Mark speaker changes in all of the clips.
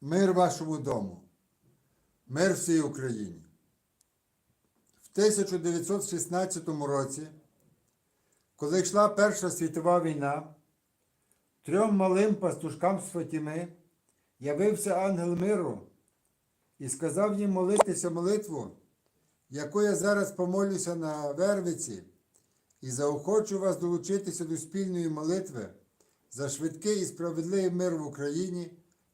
Speaker 1: Мир вашому дому, мир всій Україні. В 1916 році, коли йшла Перша світова війна, трьом малим пастушкам з Фатіми явився ангел миру і сказав їм молитися молитву, яку я зараз помолюся на Вервиці, і заохочу вас долучитися до спільної молитви за швидкий і справедливий мир в Україні,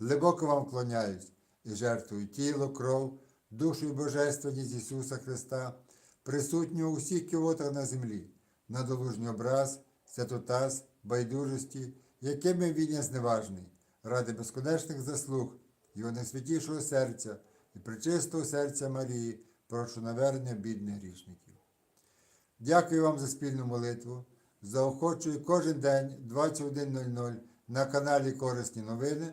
Speaker 1: глибоко вам вклоняюсь і жертвую тіло, кров, душу і божественність Ісуса Христа, присутнього у всіх кіотах на землі, на долужній образ, святотаз, байдужості, якими він є зневажний, ради безконечних заслуг Його найсвятішого серця і причистого серця Марії, прошу навернення бідних грішників. Дякую вам за спільну молитву. Заохочую кожен день 21.00 на каналі Корисні новини